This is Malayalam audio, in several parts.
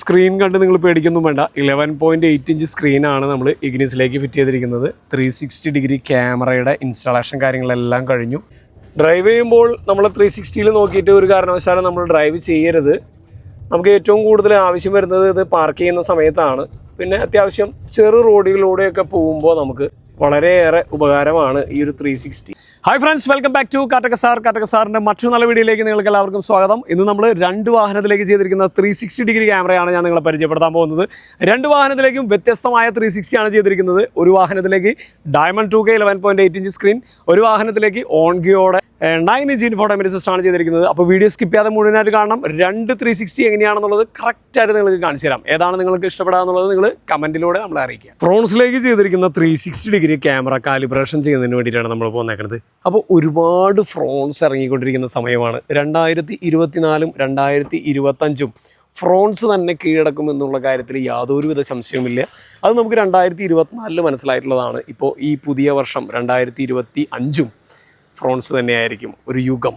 സ്ക്രീൻ കണ്ട് നിങ്ങൾ പേടിക്കൊന്നും വേണ്ട. ഇലവൻ പോയിന്റ് എയ്റ്റ് ഇഞ്ച് സ്ക്രീനാണ് നമ്മൾ ഇഗ്നിസിലേക്ക് ഫിറ്റ് ചെയ്തിരിക്കുന്നത്. ത്രീ സിക്സ്റ്റി ഡിഗ്രി ക്യാമറയുടെ ഇൻസ്റ്റാളേഷൻ കാര്യങ്ങളെല്ലാം കഴിഞ്ഞു. ഡ്രൈവ് ചെയ്യുമ്പോൾ നമ്മൾ ത്രീ സിക്സ്റ്റിയിൽ നോക്കിയിട്ട് ഒരു കാരണവശാലും നമ്മൾ ഡ്രൈവ് ചെയ്യരുത്. നമുക്ക് ഏറ്റവും കൂടുതൽ ആവശ്യം വരുന്നത് ഇത് പാർക്ക് ചെയ്യുന്ന സമയത്താണ്. പിന്നെ അത്യാവശ്യം ചെറു റോഡുകളിലൂടെയൊക്കെ പോകുമ്പോൾ നമുക്ക് വളരെയേറെ ഉപകാരമാണ് ഈ ഒരു three sixty hi friends welcome back to കാട്ടക sir കാട്ടക സാറിന്റെ മറ്റൊരു നല്ല വീഡിയോയിലേക്ക് നിങ്ങൾക്ക് എല്ലാവർക്കും സ്വാഗതം. ഇന്ന് നമ്മൾ രണ്ട് വാഹനത്തിലേക്ക് ചെയ്തിരിക്കുന്ന ത്രീ സിക്സ്റ്റി ഡിഗ്രി ക്യാമറയാണ് ഞാൻ നിങ്ങളെ പരിചയപ്പെടുത്താൻ പോകുന്നത്. രണ്ട് വാഹനത്തിലേക്കും വ്യത്യസ്തമായ ത്രീ സിക്സ്റ്റിയാണ് ചെയ്തിരിക്കുന്നത്. ഒരു വാഹനത്തിലേക്ക് diamond two K eleven point eight inch screen ഒരു വാഹനത്തിലേക്ക് ഓൺഗിയോടെ നയൻ ഇഞ്ച് ഇൻഫോട്ടോമെന്റ് സിസ്റ്റം ആണ് ചെയ്തിരിക്കുന്നത്. അപ്പോൾ വീഡിയോ സ്കിപ്പ് ചെയ്യാതെ മുഴുവനായിട്ട് കാണണം. രണ്ട് ത്രീ സിക്സ്റ്റി എങ്ങനെയാണെന്നുള്ളത് കറക്റ്റായിട്ട് നിങ്ങൾക്ക് കാണിച്ചു തരാം. ഏതാണ് നിങ്ങൾക്ക് ഇഷ്ടപ്പെടാന്നുള്ളത് നിങ്ങൾ കമന്റിലൂടെ നമ്മളെ അറിയിക്കുക. ഫ്രോൺസിലേക്ക് ചെയ്തിരിക്കുന്ന three sixty degree camera calibration ചെയ്യുന്നതിന് വേണ്ടിയിട്ടാണ് നമ്മൾ പോന്നേക്കുന്നത് അപ്പോൾ ഒരുപാട് ഫ്രോൺസ് ഇറങ്ങിക്കൊണ്ടിരിക്കുന്ന സമയമാണ്. രണ്ടായിരത്തി ഇരുപത്തിനാലും രണ്ടായിരത്തി ഇരുപത്തഞ്ചും ഫ്രോൺസ് തന്നെ കീഴടക്കും എന്നുള്ള കാര്യത്തിൽ യാതൊരുവിധ സംശയവുമില്ല. അത് നമുക്ക് രണ്ടായിരത്തി ഇരുപത്തിനാലിൽ മനസ്സിലായിട്ടുള്ളതാണ്. ഇപ്പോൾ ഈ പുതിയ വർഷം രണ്ടായിരത്തി ഇരുപത്തി അഞ്ചും ഫ്രോൺസ് തന്നെയായിരിക്കും ഒരു യുഗം.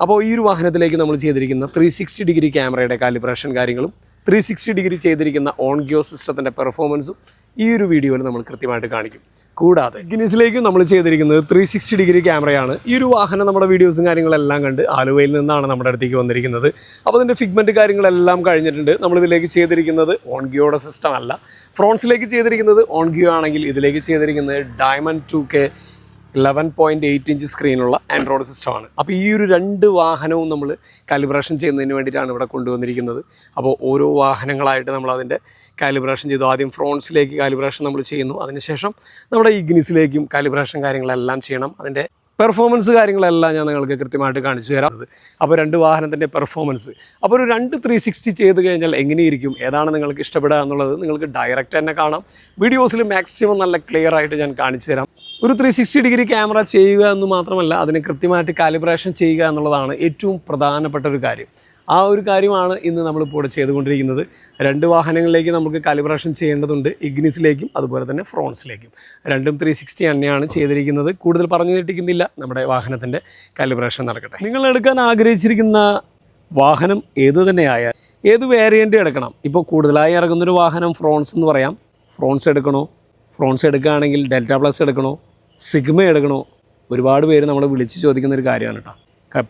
അപ്പോൾ ഈ ഒരു വാഹനത്തിലേക്ക് നമ്മൾ ചെയ്തിരിക്കുന്ന ത്രീ സിക്സ്റ്റി ഡിഗ്രി ക്യാമറയുടെ കാലിബ്രേഷൻ കാര്യങ്ങളും ത്രീ സിക്സ്റ്റി ഡിഗ്രി ചെയ്തിരിക്കുന്ന ഓൺ ഗിയോ സിസ്റ്റത്തിന്റെ പെർഫോമൻസും ഈ ഒരു വീഡിയോയിൽ നമ്മൾ കൃത്യമായിട്ട് കാണിക്കും. കൂടാതെ ഗിനീസിലേക്കും നമ്മൾ ചെയ്തിരിക്കുന്നത് ത്രീ സിക്സ്റ്റി ഡിഗ്രി ക്യാമറയാണ്. ഈ ഒരു വാഹനം നമ്മുടെ വീഡിയോസും കാര്യങ്ങളെല്ലാം കണ്ട് ആലുവയിൽ നിന്നാണ് നമ്മുടെ അടുത്തേക്ക് വന്നിരിക്കുന്നത്. അപ്പോൾ അതിന്റെ ഫിഗ്മെന്റ് കാര്യങ്ങളെല്ലാം കഴിഞ്ഞിട്ടുണ്ട്. നമ്മളിതിലേക്ക് ചെയ്തിരിക്കുന്നത് ഓൺ ഗിയോയുടെ സിസ്റ്റം അല്ല ഫ്രോൺസിലേക്ക് ചെയ്തിരിക്കുന്നത് ഓൺ ഗിയോ ആണെങ്കിൽ ഇതിലേക്ക് ചെയ്തിരിക്കുന്നത് diamond two K eleven point eight inch സ്ക്രീനുള്ള Android സിസ്റ്റമാണ് അപ്പോൾ ഈ ഒരു രണ്ട് വാഹനവും നമ്മൾ കാലിബ്രേഷൻ ചെയ്യുന്നതിന് വേണ്ടിയിട്ടാണ് ഇവിടെ കൊണ്ടുവന്നിരിക്കുന്നത്. അപ്പോൾ ഓരോ വാഹനങ്ങളായിട്ട് നമ്മൾ അതിന്റെ കാലിബ്രേഷൻ ചെയ്തു. ആദ്യം ഫ്രോൺസിലേക്ക് കാലിബ്രേഷൻ നമ്മൾ ചെയ്യുന്നു. അതിനുശേഷം നമ്മുടെ ഇഗ്നിസിലേക്കും കാലിബ്രേഷൻ കാര്യങ്ങളെല്ലാം ചെയ്യണം. അതിന്റെ പെർഫോമൻസ് കാര്യങ്ങളെല്ലാം ഞാൻ നിങ്ങൾക്ക് കൃത്യമായിട്ട് കാണിച്ചു തരാം. അപ്പോൾ രണ്ട് വാഹനത്തിന്റെ പെർഫോമൻസ് അപ്പോൾ ഒരു രണ്ട് ത്രീ സിക്സ്റ്റി ചെയ്ത് കഴിഞ്ഞാൽ എങ്ങനെയിരിക്കും? ഏതാണ് നിങ്ങൾക്ക് ഇഷ്ടപ്പെടുക എന്നുള്ളത് നിങ്ങൾക്ക് ഡയറക്റ്റ് തന്നെ കാണാം. വീഡിയോസിൽ മാക്സിമം നല്ല ക്ലിയർ ആയിട്ട് ഞാൻ കാണിച്ചു തരാം. ഒരു ത്രീ സിക്സ്റ്റി ഡിഗ്രി ക്യാമറ ചെയ്യുക എന്ന് മാത്രമല്ല അതിനെ കൃത്യമായിട്ട് കാലിബ്രേഷൻ ചെയ്യുക എന്നുള്ളതാണ് ഏറ്റവും പ്രധാനപ്പെട്ട ഒരു കാര്യം. ആ ഒരു കാര്യമാണ് ഇന്ന് നമ്മളിപ്പോൾ ഇവിടെ ചെയ്തുകൊണ്ടിരിക്കുന്നത്. രണ്ട് വാഹനങ്ങളിലേക്ക് നമുക്ക് കാലിബ്രേഷൻ ചെയ്യേണ്ടതുണ്ട്. ഇഗ്നിസിലേക്കും അതുപോലെ തന്നെ ഫ്രോൺസിലേക്കും. രണ്ടും ത്രീ സിക്സ്റ്റി തന്നെയാണ് ചെയ്തിരിക്കുന്നത്. കൂടുതൽ പറഞ്ഞു നീട്ടിക്കുന്നില്ല. നമ്മുടെ വാഹനത്തിന്റെ കാലിബ്രേഷൻ നടക്കട്ടെ. നിങ്ങൾ എടുക്കാൻ ആഗ്രഹിച്ചിരിക്കുന്ന വാഹനം ഏത് തന്നെയായാൽ ഏത് വേരിയന്റ് എടുക്കണം? ഇപ്പോൾ കൂടുതലായി ഇറങ്ങുന്നൊരു വാഹനം ഫ്രോൺസ് എന്ന് പറയാം. ഫ്രോൺസ് എടുക്കണോ? ഫ്രോൺസ് എടുക്കുകയാണെങ്കിൽ ഡെൽറ്റ പ്ലസ് എടുക്കണോ? സിഗ്മ എടുക്കണോ? ഒരുപാട് പേര് നമ്മളെ വിളിച്ച് ചോദിക്കുന്ന ഒരു കാര്യമാണ് കേട്ടോ.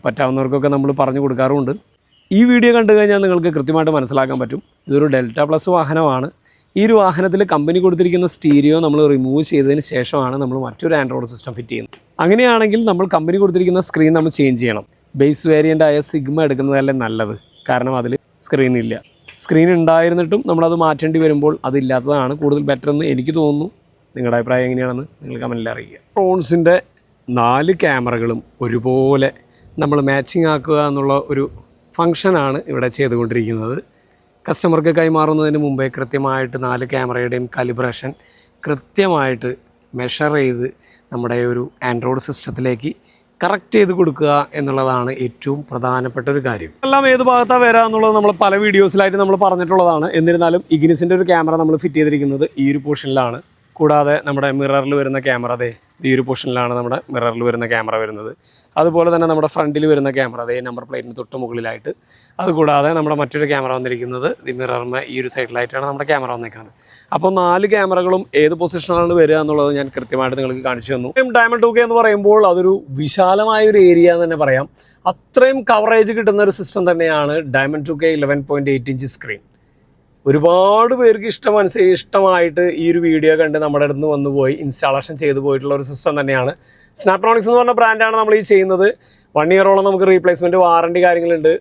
പറ്റാവുന്നവർക്കൊക്കെ നമ്മൾ പറഞ്ഞു കൊടുക്കാറുമുണ്ട്. ഈ വീഡിയോ കണ്ടു കഴിഞ്ഞാൽ നിങ്ങൾക്ക് കൃത്യമായിട്ട് മനസ്സിലാക്കാൻ പറ്റും. ഇതൊരു ഡെൽറ്റ പ്ലസ് വാഹനമാണ്. ഈ ഒരു വാഹനത്തിൽ കമ്പനി കൊടുത്തിരിക്കുന്ന സ്റ്റീരിയോ നമ്മൾ റിമൂവ് ചെയ്തതിന് ശേഷമാണ് നമ്മൾ മറ്റൊരു ആൻഡ്രോയിഡ് സിസ്റ്റം ഫിറ്റ് ചെയ്യുന്നത്. അങ്ങനെയാണെങ്കിൽ നമ്മൾ കമ്പനി കൊടുത്തിരിക്കുന്ന സ്ക്രീൻ നമ്മൾ ചേഞ്ച് ചെയ്യണം. ബേസ് വേരിയന്റ് ആയ സിഗ്മ എടുക്കുന്നതല്ലേ നല്ലത്. കാരണം അതിൽ സ്ക്രീൻ ഇല്ല. സ്ക്രീൻ ഉണ്ടായിരുന്നിട്ടും നമ്മളത് മാറ്റേണ്ടി വരുമ്പോൾ അതില്ലാത്തതാണ് കൂടുതൽ ബെറ്റർ എന്ന് എനിക്ക് തോന്നുന്നു. നിങ്ങളുടെ അഭിപ്രായം എങ്ങനെയാണെന്ന് നിങ്ങൾ കമന്റിൽ അറിയിക്കുക. ഫോൺസിന്റെ നാല് ക്യാമറകളും ഒരുപോലെ നമ്മൾ മാച്ചിങ് ആക്കുക എന്നുള്ള ഒരു ഫങ്ഷനാണ് ഇവിടെ ചെയ്തുകൊണ്ടിരിക്കുന്നത്. കസ്റ്റമർക്ക് കൈമാറുന്നതിന് മുമ്പേ കൃത്യമായിട്ട് നാല് ക്യാമറയുടെയും കാലിബ്രേഷൻ കൃത്യമായിട്ട് മെഷർ ചെയ്ത് നമ്മുടെ ഒരു ആൻഡ്രോയിഡ് സിസ്റ്റത്തിലേക്ക് കറക്റ്റ് ചെയ്ത് കൊടുക്കുക എന്നുള്ളതാണ് ഏറ്റവും പ്രധാനപ്പെട്ട ഒരു കാര്യം. എല്ലാം ഏത് ഭാഗത്താണ് വരിക എന്നുള്ളത് നമ്മൾ പല വീഡിയോസിലായിട്ട് നമ്മൾ പറഞ്ഞിട്ടുള്ളതാണ്. എന്നിരുന്നാലും ഇഗ്നിസിന്റെ ഒരു ക്യാമറ നമ്മൾ ഫിറ്റ് ചെയ്തിരിക്കുന്നത് ഈ ഒരു പോർഷനിലാണ് കൂടാതെ നമ്മുടെ മിററിൽ വരുന്ന ക്യാമറ അതെ ഈ ഒരു പൊസിഷനിലാണ് നമ്മുടെ മിററിൽ വരുന്ന ക്യാമറ വരുന്നത്. അതുപോലെ തന്നെ നമ്മുടെ ഫ്രണ്ടിൽ വരുന്ന ക്യാമറ അതേ നമ്പർ പ്ലേറ്റിന് തൊട്ട് മുകളിലായിട്ട്. അതുകൂടാതെ നമ്മുടെ മറ്റൊരു ക്യാമറ വന്നിരിക്കുന്നത് ഈ മിററിന് ഈ ഒരു സൈഡിലായിട്ടാണ് നമ്മുടെ ക്യാമറ വന്നിരിക്കുന്നത്. അപ്പോൾ നാല് ക്യാമറകളും ഏത് പൊസിഷനിലാണ് വരിക എന്നുള്ളത് ഞാൻ കൃത്യമായിട്ട് നിങ്ങൾക്ക് കാണിച്ചു തന്നു. ഡയമണ്ട് കെ എന്ന് പറയുമ്പോൾ അതൊരു വിശാലമായ ഒരു ഏരിയ എന്ന് തന്നെ പറയാം. അത്രയും കവറേജ് കിട്ടുന്ന ഒരു സിസ്റ്റം തന്നെയാണ് diamond two K eleven point eight inch screen ഒരുപാട് പേർക്ക് ഇഷ്ടം മനസ്സിൽ ഇഷ്ടമായിട്ട് ഈ ഒരു വീഡിയോ കണ്ട് നമ്മുടെ അടുത്ത് വന്നു പോയി. ഇൻസ്റ്റാളേഷൻ ചെയ്തു പോയിട്ടുള്ള ഒരു സിസ്റ്റം തന്നെയാണ്. സ്നാപ്ട്രോണിക്സ് എന്ന് പറഞ്ഞ ബ്രാൻഡാണ് നമ്മൾ ഈ ചെയ്യുന്നത്. വൺ ഇയറോളം നമുക്ക് റീപ്ലേസ്മെന്റ് വാറണ്ടി കാര്യങ്ങളുണ്ട്.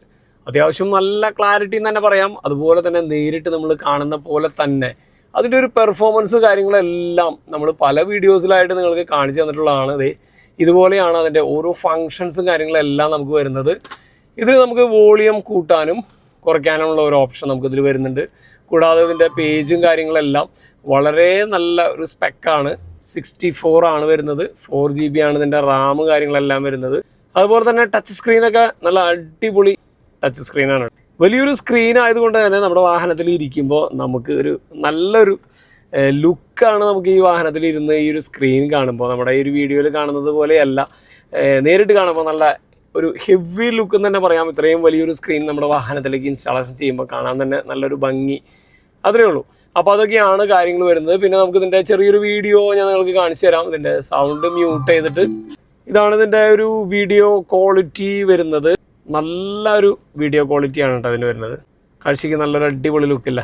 അത്യാവശ്യം നല്ല ക്ലാരിറ്റി എന്ന് തന്നെ പറയാം. അതുപോലെ തന്നെ നേരിട്ട് നമ്മൾ കാണുന്ന പോലെ തന്നെ അതിന്റെ ഒരു പെർഫോമൻസ് കാര്യങ്ങളെല്ലാം നമ്മൾ പല വീഡിയോസിലായിട്ട് നിങ്ങൾക്ക് കാണിച്ചു തന്നിട്ടുള്ളതാണ്. ഇത് ഇതുപോലെയാണ് അതിന്റെ ഓരോ ഫങ്ഷൻസും കാര്യങ്ങളെല്ലാം നമുക്ക് വരുന്നത്. ഇത് നമുക്ക് വോളിയം കൂട്ടാനും കുറയ്ക്കാനുള്ള ഒരു ഓപ്ഷൻ നമുക്കിതിൽ വരുന്നുണ്ട്. കൂടാതെ ഇതിന്റെ പേജും കാര്യങ്ങളെല്ലാം വളരെ നല്ല ഒരു സ്പെക്കാണ്. സിക്സ്റ്റി ഫോർ ആണ് വരുന്നത്. ഫോർ ജി ബി ആണ് ഇതിന്റെ റാം കാര്യങ്ങളെല്ലാം വരുന്നത്. അതുപോലെ തന്നെ ടച്ച് സ്ക്രീനൊക്കെ നല്ല അടിപൊളി ടച്ച് സ്ക്രീനാണ്. വലിയൊരു സ്ക്രീൻ ആയതുകൊണ്ട് തന്നെ നമ്മുടെ വാഹനത്തിൽ ഇരിക്കുമ്പോൾ നമുക്ക് ഒരു നല്ലൊരു ലുക്കാണ് നമുക്ക് ഈ വാഹനത്തിൽ ഇരുന്ന് ഈ ഒരു സ്ക്രീൻ കാണുമ്പോൾ നമ്മുടെ ഈ ഒരു വീഡിയോയിൽ കാണുന്നത് പോലെയല്ല. നേരിട്ട് കാണുമ്പോൾ നല്ല ഒരു ഹെവി ലുക്ക് തന്നെ പറയാം. ഇത്രയും വലിയൊരു സ്ക്രീൻ നമ്മുടെ വാഹനത്തിലേക്ക് ഇൻസ്റ്റാളേഷൻ ചെയ്യുമ്പോൾ കാണാൻ തന്നെ നല്ലൊരു ഭംഗി. അത്രേ ഉള്ളൂ. അപ്പോൾ അതൊക്കെയാണ് കാര്യങ്ങൾ വരുന്നത്. പിന്നെ നമുക്ക് ഇതിന്റെ ചെറിയൊരു വീഡിയോ ഞാൻ നിങ്ങൾക്ക് കാണിച്ചു തരാം. ഇതിന്റെ സൗണ്ട് മ്യൂട്ട് ചെയ്തിട്ട്. ഇതാണ് ഇതിന്റെ ഒരു വീഡിയോ ക്വാളിറ്റി വരുന്നത്. നല്ലൊരു വീഡിയോ ക്വാളിറ്റിയാണ് കേട്ടോ അതിന് വരുന്നത്. കാഴ്ചയ്ക്ക് നല്ലൊരു അടിപൊളി ലുക്കില്ല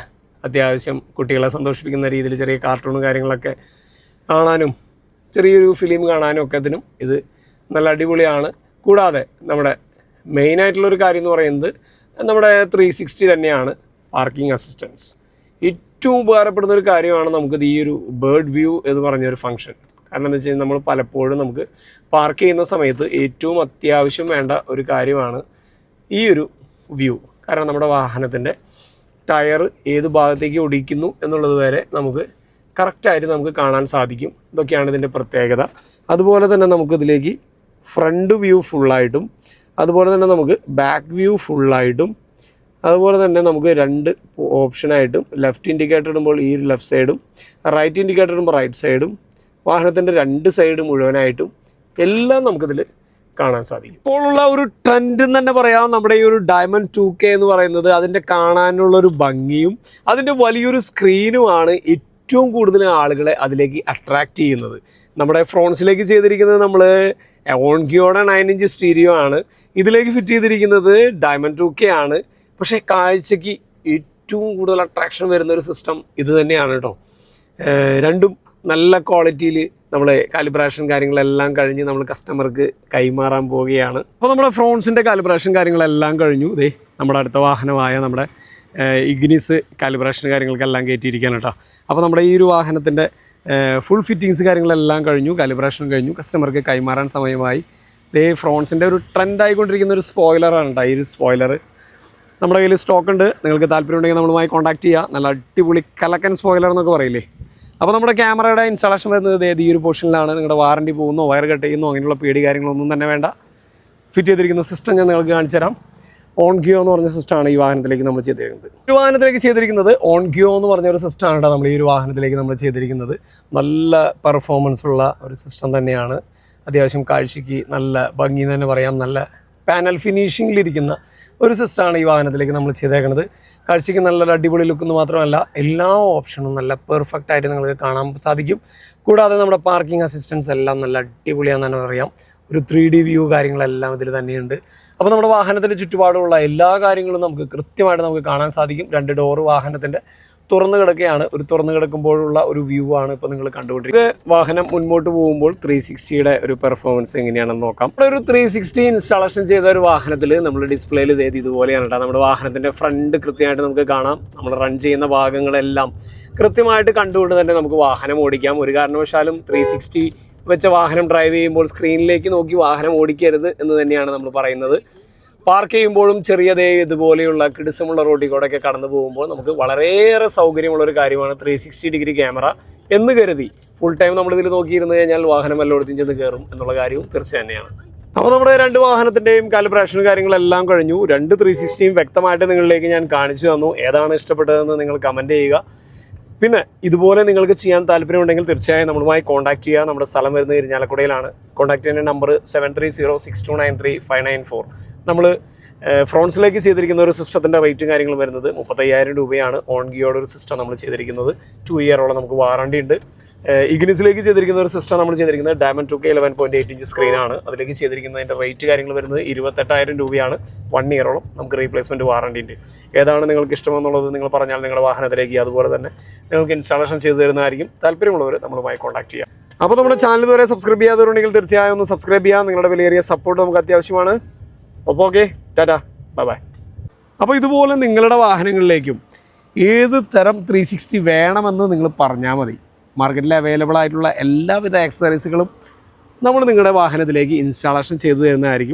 അത്യാവശ്യം കുട്ടികളെ സന്തോഷിപ്പിക്കുന്ന രീതിയിൽ ചെറിയ കാർട്ടൂണും കാര്യങ്ങളൊക്കെ കാണാനും ചെറിയൊരു ഫിലിം കാണാനും ഒക്കെ ഇതിനും ഇത് നല്ല അടിപൊളിയാണ്. കൂടാതെ നമ്മുടെ മെയിനായിട്ടുള്ളൊരു കാര്യം എന്ന് പറയുന്നത് നമ്മുടെ ത്രീ സിക്സ്റ്റി തന്നെയാണ് പാർക്കിംഗ് അസിസ്റ്റൻസ് ഏറ്റവും ഉപകാരപ്പെടുന്ന ഒരു കാര്യമാണ് നമുക്കിത് ഈ ഒരു ബേർഡ് വ്യൂ എന്ന് പറഞ്ഞൊരു ഫംഗ്ഷൻ കാരണം എന്താ വെച്ച് കഴിഞ്ഞാൽ നമ്മൾ പലപ്പോഴും നമുക്ക് പാർക്ക് ചെയ്യുന്ന സമയത്ത് ഏറ്റവും അത്യാവശ്യം വേണ്ട ഒരു കാര്യമാണ് ഈ ഒരു വ്യൂ കാരണം നമ്മുടെ വാഹനത്തിന്റെ ടയർ ഏത് ഭാഗത്തേക്ക് ഒടിക്കുന്നു എന്നുള്ളത് വരെ നമുക്ക് കറക്റ്റായിട്ട് നമുക്ക് കാണാൻ സാധിക്കും. ഇതൊക്കെയാണ് ഇതിന്റെ പ്രത്യേകത. അതുപോലെ തന്നെ നമുക്കിതിലേക്ക് ഫ്രണ്ട് വ്യൂ ഫുള്ളായിട്ടും അതുപോലെ തന്നെ നമുക്ക് ബാക്ക് വ്യൂ ഫുള്ളായിട്ടും അതുപോലെ തന്നെ നമുക്ക് രണ്ട് ഓപ്ഷനായിട്ടും ലെഫ്റ്റ് ഇൻഡിക്കേറ്റർ ഇടുമ്പോൾ ഈ ലെഫ്റ്റ് സൈഡും റൈറ്റ് ഇൻഡിക്കേറ്റർ ഇടുമ്പോൾ റൈറ്റ് സൈഡും വാഹനത്തിന്റെ രണ്ട് സൈഡ് മുഴുവനായിട്ടും എല്ലാം നമുക്കിതിൽ കാണാൻ സാധിക്കും. ഇപ്പോഴുള്ള ഒരു ട്രെൻഡ് എന്ന് തന്നെ പറയാം നമ്മുടെ ഈ ഒരു ഡയമണ്ട് ടു കെ എന്ന് പറയുന്നത് അതിന്റെ കാണാനുള്ള ഒരു ഭംഗിയും അതിന്റെ വലിയൊരു സ്ക്രീനുമാണ് ഏറ്റവും കൂടുതൽ ആളുകളെ അതിലേക്ക് അട്രാക്റ്റ് ചെയ്യുന്നത്. നമ്മുടെ ഫ്രോൺസിലേക്ക് ചെയ്തിരിക്കുന്നത് നമ്മൾ ഓൺകിയോടെ നയൻ ഇഞ്ച് സ്റ്റീരിയോ ആണ്. ഇതിലേക്ക് ഫിറ്റ് ചെയ്തിരിക്കുന്നത് ഡയമണ്ട് ടു കെ ആണ്. പക്ഷേ കാഴ്ചയ്ക്ക് ഏറ്റവും കൂടുതൽ അട്രാക്ഷൻ വരുന്ന ഒരു സിസ്റ്റം ഇത് തന്നെയാണ് കേട്ടോ രണ്ടും നല്ല ക്വാളിറ്റിയിൽ നമ്മൾ കാലിബ്രേഷൻ കാര്യങ്ങളെല്ലാം കഴിഞ്ഞ് നമ്മൾ കസ്റ്റമർക്ക് കൈമാറാൻ പോവുകയാണ്. അപ്പോൾ നമ്മുടെ ഫ്രോൺസിന്റെ കാലിബ്രേഷൻ കാര്യങ്ങളെല്ലാം കഴിഞ്ഞു. ഇതേ നമ്മുടെ അടുത്ത വാഹനമായ നമ്മുടെ ഇഗ്നിസ് കാലിബ്രേഷൻ കാര്യങ്ങൾക്കെല്ലാം കയറ്റിയിരിക്കുകയാണ് കേട്ടോ. അപ്പോൾ നമ്മുടെ ഈ ഒരു വാഹനത്തിന്റെ ഫുൾ ഫിറ്റിങ്സ് കാര്യങ്ങളെല്ലാം കഴിഞ്ഞു കാലിബ്രേഷൻ കഴിഞ്ഞു. കസ്റ്റമർക്ക് കൈമാറാൻ സമയമായി. ഇതേ ഫ്രോൺസിന്റെ ഒരു ട്രെൻഡ് ആയിക്കൊണ്ടിരിക്കുന്ന ഒരു സ്പോയിലറാണ് കേട്ടോ ഈ ഒരു സ്പോയിലർ നമ്മുടെ കയ്യിൽ സ്റ്റോക്ക് ഉണ്ട്. നിങ്ങൾക്ക് താല്പര്യമുണ്ടെങ്കിൽ നമ്മളുമായി കോൺടാക്ട് ചെയ്യുക നല്ല അടിപൊളി കലക്കൻ സ്പോയിലർ എന്നൊക്കെ പറയില്ലേ? അപ്പോൾ നമ്മുടെ ക്യാമറയുടെ ഇൻസ്റ്റാളേഷൻ വരുന്നത് ദേ ഈ ഒരു പോർഷനിലാണ് നിങ്ങളുടെ വാറണ്ടി പോകുന്നോ വയർ കട്ട് ചെയ്യുന്നോ അങ്ങനെയുള്ള പേടി കാര്യങ്ങളൊന്നും തന്നെ വേണ്ട. ഫിറ്റ് ചെയ്തിരിക്കുന്ന സിസ്റ്റം ഞാൻ നിങ്ങൾക്ക് കാണിച്ചു തരാം ഓൺ ഗിയോ എന്ന് പറഞ്ഞ സിസ്റ്റമാണ് ഈ വാഹനത്തിലേക്ക് നമ്മൾ ചെയ്തിരിക്കുന്നത്. ഒരു വാഹനത്തിലേക്ക് ചെയ്തിരിക്കുന്നത് ഓൺ ഗിയോ എന്ന് പറഞ്ഞ ഒരു സിസ്റ്റമാണ് നമ്മൾ ഈ ഒരു വാഹനത്തിലേക്ക് നമ്മൾ ചെയ്തിരിക്കുന്നത്. നല്ല പെർഫോമൻസ് ഉള്ള ഒരു സിസ്റ്റം തന്നെയാണ്. അത്യാവശ്യം കാഴ്ചയ്ക്ക് നല്ല ഭംഗി തന്നെ പറയാം. നല്ല പാനൽ ഫിനിഷിങ്ങിലിരിക്കുന്ന ഒരു സിസ്റ്റമാണ് ഈ വാഹനത്തിലേക്ക് നമ്മൾ ചെയ്തേക്കുന്നത് കാഴ്ചയ്ക്ക് നല്ലൊരു അടിപൊളി ലുക്കെന്ന് മാത്രമല്ല എല്ലാ ഓപ്ഷനും നല്ല പെർഫെക്റ്റ് ആയിട്ട് നിങ്ങൾക്ക് കാണാൻ സാധിക്കും. കൂടാതെ നമ്മുടെ പാർക്കിംഗ് അസിസ്റ്റൻസ് എല്ലാം നല്ല അടിപൊളിയാണെന്ന് തന്നെ പറയാം. ഒരു ത്രീ ഡി വ്യൂ കാര്യങ്ങളെല്ലാം ഇതിൽ തന്നെയുണ്ട്. അപ്പോൾ നമ്മുടെ വാഹനത്തിന്റെ ചുറ്റുപാടുമുള്ള എല്ലാ കാര്യങ്ങളും നമുക്ക് കൃത്യമായിട്ട് നമുക്ക് കാണാൻ സാധിക്കും. രണ്ട് ഡോറ് വാഹനത്തിന്റെ തുറന്നു കിടക്കുകയാണ് ഒരു തുറന്നു കിടക്കുമ്പോഴുള്ള ഒരു വ്യൂ ആണ് ഇപ്പോൾ നിങ്ങൾ കണ്ടുകൊണ്ടിരിക്കുന്നത്. വാഹനം മുൻപോട്ട് പോകുമ്പോൾ ത്രീ സിക്സ്റ്റിയുടെ ഒരു പെർഫോമൻസ് എങ്ങനെയാണെന്ന് നോക്കാം. ഇവിടെ ഒരു ത്രീ സിക്സ്റ്റി ഇൻസ്റ്റാളേഷൻ ചെയ്ത ഒരു വാഹനത്തിൽ നമ്മൾ ഡിസ്പ്ലേയിൽ ഇതേത് ഇതുപോലെയാണ് കേട്ടോ. നമ്മുടെ വാഹനത്തിന്റെ ഫ്രണ്ട് കൃത്യമായിട്ട് നമുക്ക് കാണാം. നമ്മൾ റൺ ചെയ്യുന്ന ഭാഗങ്ങളെല്ലാം കൃത്യമായിട്ട് കണ്ടുകൊണ്ട് തന്നെ നമുക്ക് വാഹനം ഓടിക്കാം. ഒരു കാരണവശാലും ത്രീ സിക്സ്റ്റി വെച്ച വാഹനം ഡ്രൈവ് ചെയ്യുമ്പോൾ സ്ക്രീനിലേക്ക് നോക്കി വാഹനം ഓടിക്കരുത് എന്ന് തന്നെയാണ് നമ്മൾ പറയുന്നത്. പാർക്ക് ചെയ്യുമ്പോഴും ചെറിയതേ ഇതുപോലെയുള്ള കിടിസമുള്ള റോഡിൽ കൂടെയൊക്കെ കടന്നു പോകുമ്പോൾ നമുക്ക് വളരെയേറെ സൗകര്യമുള്ള ഒരു കാര്യമാണ് ത്രീ സിക്സ്റ്റി ഡിഗ്രി ക്യാമറ എന്ന് കരുതി. ഫുൾ ടൈം നമ്മൾ ഇതിൽ നോക്കിയിരുന്നു കഴിഞ്ഞാൽ വാഹനം എല്ലായിടത്തും ചെന്ന് കയറും എന്നുള്ള കാര്യവും തീർച്ച തന്നെയാണ്. അപ്പോൾ നമ്മുടെ രണ്ട് വാഹനത്തിന്റെയും കാലിബ്രേഷനും കാര്യങ്ങളെല്ലാം കഴിഞ്ഞു. രണ്ട് ത്രീ സിക്സ്റ്റിയും വ്യക്തമായിട്ട് നിങ്ങളിലേക്ക് ഞാൻ കാണിച്ചു തന്നു. ഏതാണ് ഇഷ്ടപ്പെട്ടതെന്ന് നിങ്ങൾ കമന്റ് ചെയ്യുക. പിന്നെ ഇതുപോലെ നിങ്ങൾക്ക് ചെയ്യാൻ താല്പര്യമുണ്ടെങ്കിൽ തീർച്ചയായും നമ്മളുമായി കോൺടാക്ട് ചെയ്യുക. നമ്മുടെ സ്ഥലം വരുന്നത് ഇരിഞ്ഞാലക്കുടയിലാണ് കോൺടാക്ട് ചെയ്യുന്ന number seven three zero six two nine three five nine four നമ്മൾ ഫ്രോൺസിലേക്ക് ചെയ്തിരിക്കുന്ന ഒരു സിസ്റ്റത്തിന്റെ റേറ്റും കാര്യങ്ങളും വരുന്നത് മുപ്പത്തയ്യായിരം രൂപയാണ്. ഓൺ ഗിയോടെ ഒരു സിസ്റ്റം നമ്മൾ ചെയ്തിരിക്കുന്നത്. ടു ഇയറോളം നമുക്ക് വാറണ്ടി ഉണ്ട്. ഇഗ്നിസിലേക്ക് ചെയ്തിരിക്കുന്ന ഒരു സിസ്റ്റം നമ്മൾ ചെയ്തിരിക്കുന്നത്. Diamond two K eleven point eight inch സ്ക്രീനാണ് അതിലേക്ക് ചെയ്തിരിക്കുന്നതിന്റെ റേറ്റ് കാര്യങ്ങൾ വരുന്നത് ഇരുപത്തെട്ടായിരം രൂപയാണ്. വൺ ഇയറോളം നമുക്ക് റീപ്ലേസ്മെന്റ് വാറണ്ടി ഉണ്ട്. ഏതാണ് നിങ്ങൾക്ക് ഇഷ്ടമെന്നുള്ളത് നിങ്ങൾ പറഞ്ഞാൽ നിങ്ങളുടെ വാഹനത്തിലേക്ക് അതുപോലെ തന്നെ നിങ്ങൾക്ക് ഇൻസ്റ്റാളേഷൻ ചെയ്തു തരുന്നതായിരിക്കും. താല്പര്യമുള്ളവർ നമ്മളുമായി കോൺടാക്ട് ചെയ്യാം. അപ്പോൾ നമ്മുടെ ചാനൽ ഇതുവരെ സബ്സ്ക്രൈബ് ചെയ്യാത്തവരുണ്ടെങ്കിൽ തീർച്ചയായും ഒന്ന് സബ്സ്ക്രൈബ് ചെയ്യാം. നിങ്ങളുടെ വിലയേറിയ സപ്പോർട്ട് നമുക്ക് അത്യാവശ്യമാണ്. അപ്പോൾ ഓക്കെ ടാറ്റാ ബൈ ബൈ അപ്പോൾ ഇതുപോലെ നിങ്ങളുടെ വാഹനങ്ങളിലേക്കും ഏത് തരം ത്രീ സിക്സ്റ്റി വേണമെന്ന് നിങ്ങൾ പറഞ്ഞാൽ മതി. മാർക്കറ്റിൽ അവൈലബിൾ ആയിട്ടുള്ള എല്ലാവിധ ആക്സസറീസുകളും നമ്മൾ നിങ്ങളുടെ വാഹനത്തിലേക്ക് ഇൻസ്റ്റാളേഷൻ ചെയ്തു തരുന്നതായിരിക്കും.